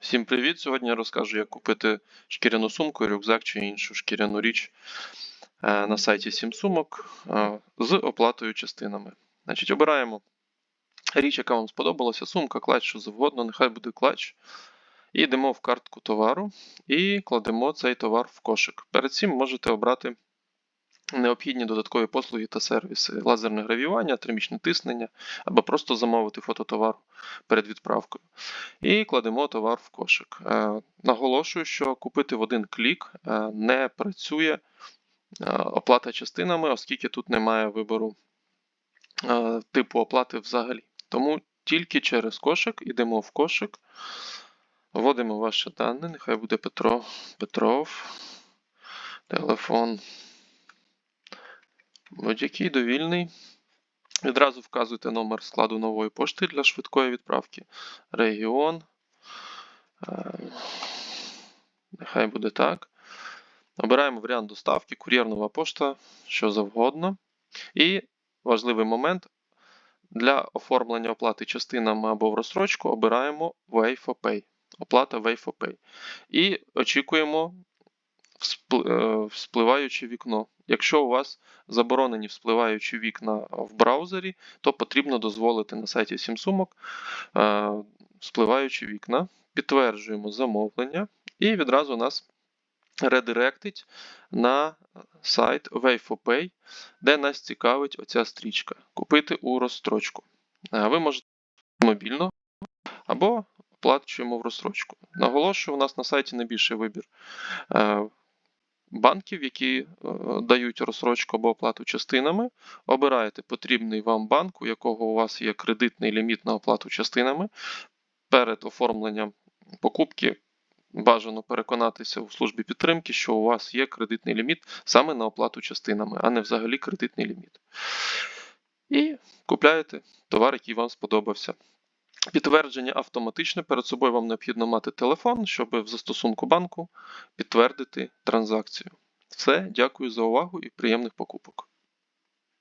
Всім привіт! Сьогодні я розкажу, як купити шкіряну сумку, рюкзак чи іншу шкіряну річ е, на сайті 7 сумок е, з оплатою частинами. Значить, обираємо річ, яка вам сподобалася, сумка, клач, що завгодно, нехай буде клач. І йдемо в картку товару і кладемо цей товар в кошик. Перед цим можете обрати необхідні додаткові послуги та сервіси, лазерне гравіювання, термічне тиснення або просто замовити фототовар перед відправкою. І кладемо товар в кошик. Е, Наголошую, що купити в один клік е, не працює е, оплата частинами, оскільки тут немає вибору типу оплати взагалі. Тому тільки через кошик йдемо в кошик, вводимо ваші дані, нехай буде Петро, Петров, телефон будь-який довільний. Відразу вказуйте номер складу нової пошти для швидкої відправки. Регіон. Е, Нехай буде так. Обираємо варіант доставки, кур'єр нова пошта, що завгодно. І важливий момент. Для оформлення оплати частинами або в розстрочку обираємо Wave for Pay. Оплата Wave for Pay. І очікуємо вспливаюче вікно. Якщо у вас заборонені вспливаючі вікна в браузері, то потрібно дозволити на сайті 7 сумок е, вспливаючі вікна. Підтверджуємо замовлення, і відразу нас редиректить на сайт Way4Pay, де нас цікавить оця стрічка. Купити у розстрочку. Е, Ви можете мобільно або оплачуємо в розстрочку. Наголошую, у нас на сайті найбільший вибір е, банків, які е, дають розсрочку або оплату частинами. Обираєте потрібний вам банк, у якого у вас є кредитний ліміт на оплату частинами. Перед оформленням покупки бажано переконатися у службі підтримки, що у вас є кредитний ліміт саме на оплату частинами, а не взагалі кредитний ліміт. І купляєте товар, який вам сподобався. Підтвердження автоматичне. Перед собою вам необхідно мати телефон, щоб в застосунку банку підтвердити транзакцію. Все, дякую за увагу і приємних покупок.